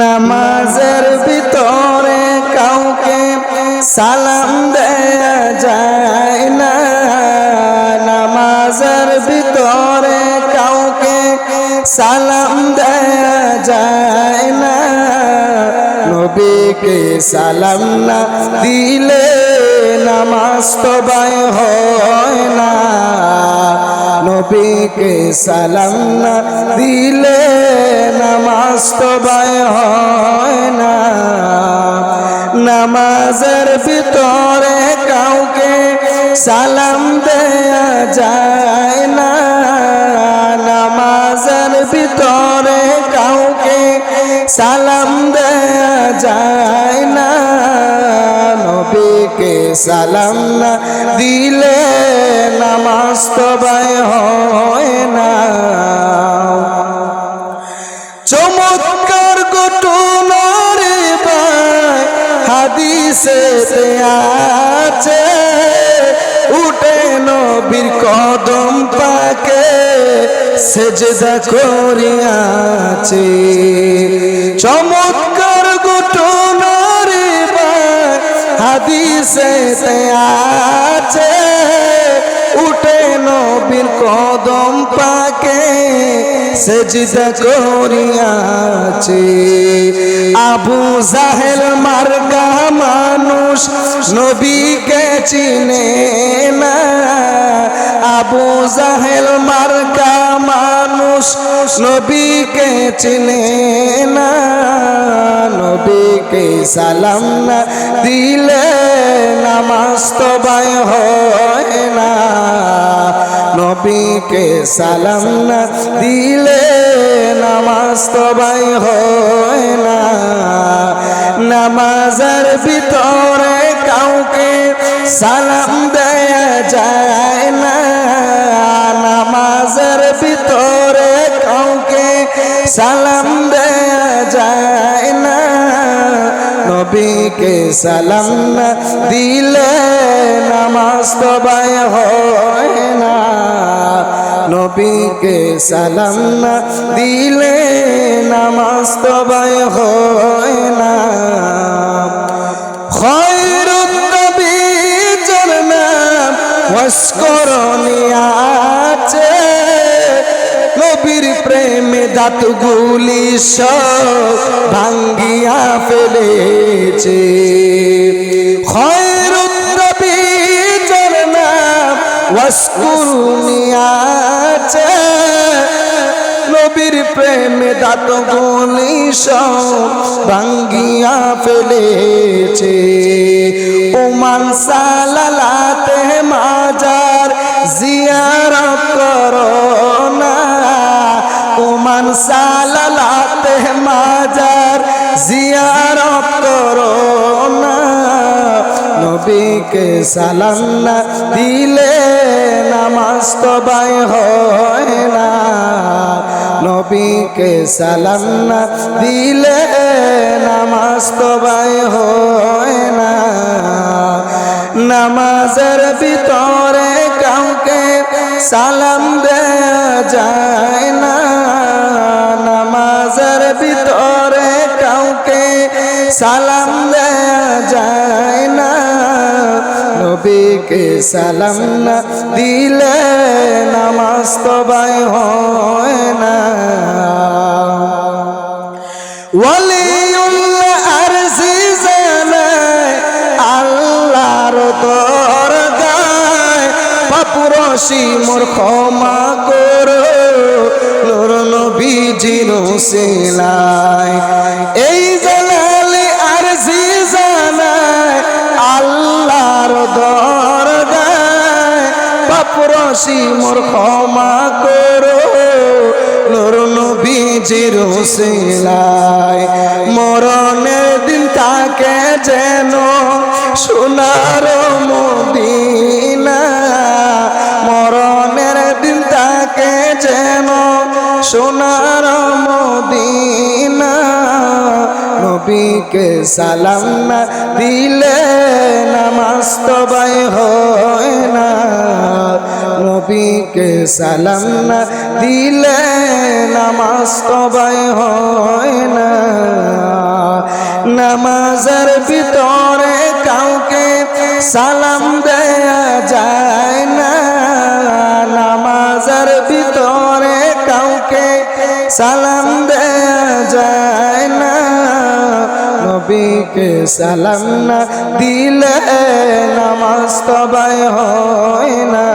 নামাজের ভিতরে কাউকে সালাম দেয়া যায় না। নামাজের ভিতরে কাউকে সালাম দেয়া যায় না। নবীকে সালাম না দিলে নামাজ তো বায় হয় না। নবীকে সালাম না দিলে নামাজ তো বায় হয় না। নামাজের ভিতরে কাউকে সালাম দেয়া যায় না। নামাজের ভিতরে কাউকে সালাম দেয়া যায় না। নবীকে সালাম না দিলে নামাজ তো বায় হয় না। হাদিসে আছে। উঠে নবীর কদম পাকে সেজদা করিয়াছে। চমৎকার ঘটনারে ভাই হাদিসে আছে। সেজদা করিয়াছে। আবু জাহেল মার্কা মানুষ, নবীকে চিনে না। আবু জাহেল মার্কা মানুষ, নবীকে চিনে না। নবীকে সালাম না দিলে নামাজ তো হয়। নবীকে সালাম না দিলে নামাজ তো বাই হয় না। নামাজের ভিতরে কাউকে সালাম দেয়া যায় না। নামাজের ভিতরে কাউকে সালাম দেয়া যায় না। নবীকে সালাম না দিলে নামাজ তো বাই হয় না। নবীকে সালাম না দিলে নামাজ তো বাই হয় না। নাম আছে। নবীর প্রেমে দাঁতগুলি সব ভাঙ্গিয়া ফেলেছে। নাম আছে, নবীর প্রেমে দাঁত গুলি সব ভাঙ্গিয়া ফেলেছে। ওমান সালালাতে মাজার জিয়ারত করো না। ওমান সালালাতে মাজার জিয়ারত করো না। নবীকে সালাম না দিলে নামাজ তো বাই হয় না। নবীকে সালাম না দিলে নামাজ তো বাই হয় না। নামাজের ভিতরে কাউকে সালাম দেয়া যায় না। নামাজের ভিতরে কাউকে সালাম দেয়া নবীকে সালাম না দিলে নামাজ বাই হয় না। ওয়ালিউল্লাহ পাপুরসি মোর ক্ষমা করো, নূর নবীজির সিলায় এই পাপুরসি মোর ক্ষমা করো। নূর নবীজির সিলায় মরণের দিন তাকে যেন সোনার নবীকে সালাম না দিলে নামাজ তো বাই হয় না। নবীকে সালাম না দিলে নামাজ তো বাই হয় না। নামাজের ভিতরে কাউকে সালাম দেয়া নবীকে সালাম না দিলে নামাজ তবাই হয় না।